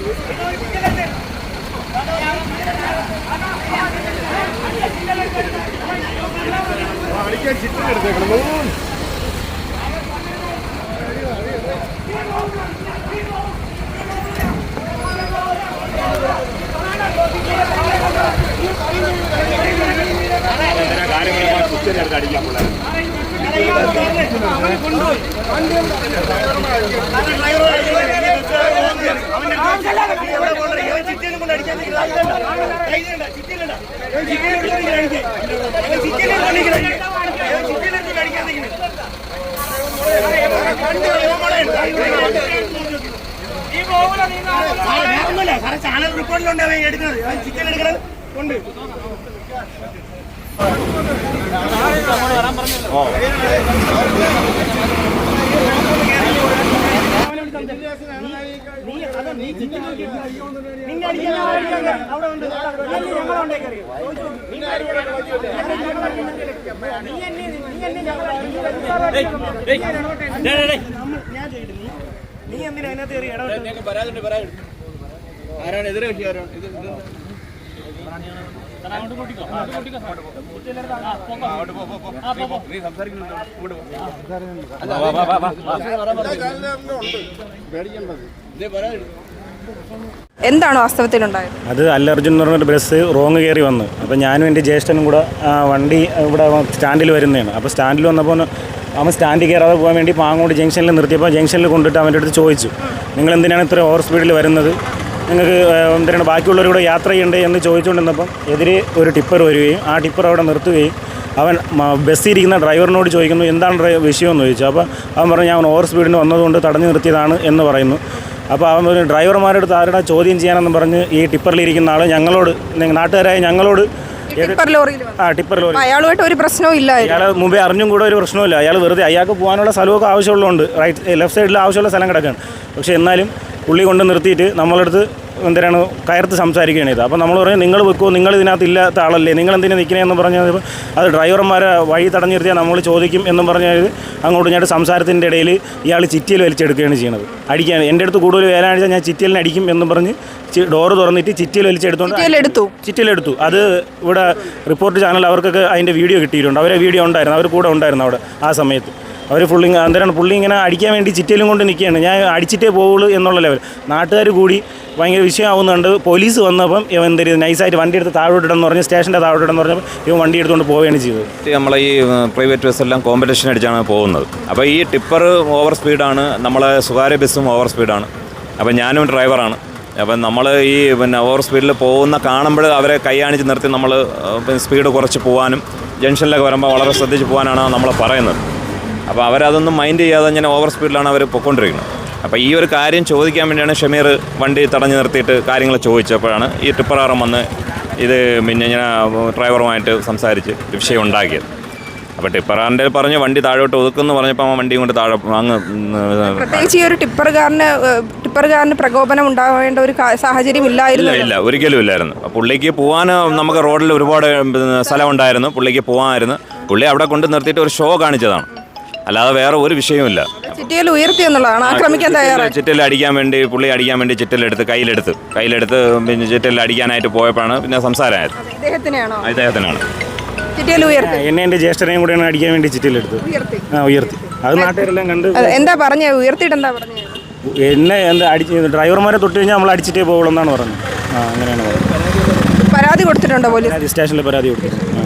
റിപ്പോർട്ടിലുണ്ടാവും എടുക്കുന്നത് ചിക്കൻ എടുക്കണം ഉണ്ട് നിന്നെ അടിക്കാൻ ഉണ്ട് ഞങ്ങളുണ്ടേ കയറി നീ എന്നെ നീ എന്നെ ഞാൻ ചെയ്തിട്ട് നീ എന്തിനാ അതിനകത്ത് കയറി ഇടപെട്ടത്? ആരാണ് എതിരെ കക്ഷി ആരാണ്? എന്താണ് വാസ്തവത്തിലുണ്ടായത്? അത് അല്ലർജുൻ എന്ന് പറഞ്ഞൊരു ബസ് റോങ് കയറി വന്നു. അപ്പോൾ ഞാനും എന്റെ ജ്യേഷ്ഠനും കൂടെ വണ്ടി ഇവിടെ സ്റ്റാൻഡിൽ വരുന്നതാണ്. അപ്പോൾ സ്റ്റാൻഡിൽ വന്നപ്പോൾ അവൻ സ്റ്റാൻഡിൽ കയറാതെ പോകാൻ വേണ്ടി പാങ്ങോട് ജംഗ്ഷനിൽ നിർത്തിയപ്പോൾ ജംഗ്ഷനിൽ കൊണ്ടിട്ട് അവന്റെ അടുത്ത് ചോദിച്ചു. നിങ്ങൾ എന്തിനാണ് ഇത്ര ഓവർ സ്പീഡിൽ വരുന്നത്? നിങ്ങൾക്ക് ആ, എന്തിനാണ് ബാക്കിയുള്ളവരുടെ യാത്ര ചെയ്യണ്ടേ എന്ന് ചോദിച്ചുകൊണ്ടിരുന്നപ്പം എതിരെ ഒരു ടിപ്പർ വരികയും ആ ടിപ്പർ അവിടെ നിർത്തുകയും അവൻ ബസ്സിരിക്കുന്ന ഡ്രൈവറിനോട് ചോദിക്കുന്നു എന്താണ് വിഷയം? വിഷയമെന്ന് ചോദിച്ചു. അപ്പോൾ അവൻ പറഞ്ഞു ഞാൻ ഓവർ സ്പീഡിന് വന്നതുകൊണ്ട് തടഞ്ഞു നിർത്തിയതാണ് എന്ന് പറയുന്നു. അപ്പോൾ അവൻ ഒരു ഡ്രൈവർമാരോട് ആരുടെ ചോദ്യം ചെയ്യാനെന്ന് പറഞ്ഞ് ഈ ടിപ്പറിലിരിക്കുന്ന ആൾ ഞങ്ങളോട് നാട്ടുകാരായ ഞങ്ങളോട് ടിപ്പർ ലോറിയിൽ ആ ടിപ്പർ ലോറി അയാളുമായിട്ട് ഒരു പ്രശ്നവും ഇല്ലായിരുന്നു. അയാൾ മുമ്പേ അറിഞ്ഞും കൂടെ ഒരു പ്രശ്നമില്ല അയാൾ വെറുതെ അയാൾക്ക് പോകാനുള്ള സ്ഥലമൊക്കെ ആവശ്യമുള്ളതുകൊണ്ട് റൈറ്റ് ലെഫ്റ്റ് സൈഡിൽ ആവശ്യമുള്ള സ്ഥലം കിടക്കുകയാണ് പക്ഷേ എന്നാലും പുള്ളി കൊണ്ട് നിർത്തിയിട്ട് നമ്മളടുത്ത് എന്തിനാണ് കയർത്ത് സംസാരിക്കുകയാണ് ഇത് അപ്പോൾ നമ്മൾ പറയും നിങ്ങൾ വെക്കുമോ നിങ്ങൾ ഇതിനകത്ത് ഇല്ലാത്ത ആളല്ലേ നിങ്ങൾ എന്തിനാ നിൽക്കണേന്ന് പറഞ്ഞാൽ അത് ഡ്രൈവർമാരെ വഴി തടഞ്ഞു നിർത്തിയാൽ നമ്മൾ ചോദിക്കും എന്നും പറഞ്ഞാൽ അങ്ങോട്ട് ഇങ്ങോട്ട് സംസാരത്തിന്റെ ഇടയിൽ ഇയാൾ ചിറ്റിയിൽ വലിച്ചെടുക്കുകയാണ് ചെയ്യുന്നത്. അടിക്കാൻ എന്റെ അടുത്ത് കൂടുതൽ വേല അടിച്ചാൽ ഞാൻ ചിറ്റിയലിനെ അടിക്കും എന്ന് പറഞ്ഞ് ഡോറ് തുറന്നിട്ട് ചിറ്റിയിൽ വലിച്ചെടുത്തോണ്ട് ചിറ്റിയിലെടുത്തു അത് ഇവിടെ റിപ്പോർട്ട് ചാനൽ അവർക്കൊക്കെ അതിന്റെ വീഡിയോ കിട്ടിയിട്ടുണ്ട്. അവരെ വീഡിയോ ഉണ്ടായിരുന്നു അവർ കൂടെ ഉണ്ടായിരുന്നു അവിടെ ആ സമയത്ത്. അവർ പുള്ളി അന്നേരം പുള്ളി ഇങ്ങനെ അടിക്കാൻ വേണ്ടി ചിറ്റയിലും കൊണ്ട് നിൽക്കുകയാണ്. ഞാൻ അടിച്ചിട്ടേ പോവുള്ളൂ എന്നുള്ള ലെവൽ നാട്ടുകാർ കൂടി ഭയങ്കര വിഷയമാവുന്നുണ്ട്. പോലീസ് വന്നപ്പം ഇവൻ എന്തൊരു നൈസായിട്ട് വണ്ടി എടുത്ത് താഴോട്ടിടെന്ന് പറഞ്ഞ് സ്റ്റേഷന്റെ താഴോട്ടിടെന്ന് പറഞ്ഞപ്പോൾ ഇവൻ വണ്ടി എടുത്തുകൊണ്ട് പോവുകയാണ് ചെയ്തത്. നമ്മളെ ഈ പ്രൈവറ്റ് ബസ്സെല്ലാം കോമ്പറ്റീഷൻ അടിച്ചാണ് പോകുന്നത്. അപ്പോൾ ഈ ടിപ്പർ ഓവർ സ്പീഡാണ് നമ്മളെ സ്വകാര്യ ബസ്സും ഓവർ സ്പീഡാണ് അപ്പോൾ ഞാനും ഡ്രൈവറാണ് അപ്പം നമ്മൾ ഈ പിന്നെ ഓവർ സ്പീഡിൽ പോകുന്ന കാണുമ്പോൾ അവരെ കൈയാണിച്ച് നിർത്തി നമ്മൾ സ്പീഡ് കുറച്ച് പോകാനും ജംഗ്ഷനിലൊക്കെ വരുമ്പോൾ വളരെ ശ്രദ്ധിച്ച് പോകാനാണ് നമ്മൾ പറയുന്നത്. അപ്പോൾ അവരതൊന്നും മൈൻഡ് ചെയ്യാതെ ഇങ്ങനെ ഓവർ സ്പീഡിലാണ് അവർ പൊയ്ക്കൊണ്ടിരിക്കുന്നത്. അപ്പോൾ ഈ ഒരു കാര്യം ചോദിക്കാൻ വേണ്ടിയാണ് ഷമീർ വണ്ടി തടഞ്ഞു നിർത്തിയിട്ട് കാര്യങ്ങൾ ചോദിച്ചപ്പോഴാണ് ഈ ടിപ്പറാറം വന്ന് ഇത് പിന്നെ ഇങ്ങനെ ഡ്രൈവറുമായിട്ട് സംസാരിച്ച് വിഷയം ഉണ്ടാക്കിയത്. അപ്പോൾ ടിപ്പറാറിന്റെ പറഞ്ഞ് വണ്ടി താഴോട്ട് ഒതുക്കുമെന്ന് പറഞ്ഞപ്പോൾ ആ വണ്ടി കൊണ്ട് താഴെ അങ്ങ് പ്രത്യേകിച്ച് ഈ ഒരു ടിപ്പറുകാരന് ടിപ്പറുകാരന് പ്രകോപനം ഉണ്ടാവേണ്ട ഒരു സാഹചര്യം ഇല്ലായിരുന്നു. ഇല്ല ഒരിക്കലും ഇല്ലായിരുന്നു. പുള്ളിക്ക് പോകാൻ നമുക്ക് റോഡിൽ ഒരുപാട് സ്ഥലമുണ്ടായിരുന്നു സ്ഥലം ഉണ്ടായിരുന്നു. പുള്ളിക്ക് പോകാമായിരുന്നു പുള്ളി അവിടെ കൊണ്ട് നിർത്തിയിട്ട് ഒരു ഷോ കാണിച്ചതാണ്. അല്ലാതെ വേറെ ഒരു വിഷയവുമില്ല. ചിറ്റയിൽ ഉയർത്തി എന്നുള്ളതാണ്. ആക്രമിക്കാൻ തയ്യാറായി. ചിറ്റൽ അടിക്കാൻ വേണ്ടി പുള്ളി അടിക്കാൻ വേണ്ടി ചിറ്റലെടുത്ത് കയ്യിലെടുത്ത്. കയ്യിലെടുത്ത് പിന്നെ ചിറ്റൽ അടിക്കാനായിട്ട് പോയപ്പോഴാണ് പിന്നെ സംസാരമായത്. അദ്ദേഹത്തിനാണ് ഇദ്ദേഹത്തിനാണ്. ചിറ്റിയിൽ എന്നെ എന്റെ ജ്യേഷ്ഠനെയും കൂടെയാണ് അടിക്കാൻ വേണ്ടി ചിറ്റിലെടുത്ത് ഉയർത്തി. ആ ഉയർത്തി. അത് നാട്ടുകാരെല്ലാം കണ്ട് എന്താ പറഞ്ഞത് ഉയർത്തിയിട്ട് എന്താ പറഞ്ഞത് എന്നെ എന്താ അടിച്ച് ഡ്രൈവർമാരെ തൊട്ട് കഴിഞ്ഞാൽ നമ്മൾ അടിച്ചിട്ടേ പോകുള്ളൂ എന്നാണ് പറഞ്ഞത്. ആ അങ്ങനെയാണ് പറഞ്ഞത്. പരാതി കൊടുത്തിട്ടുണ്ടോ പോലീസ്? സ്റ്റേഷനിൽ പരാതി കൊടുത്തു ആ.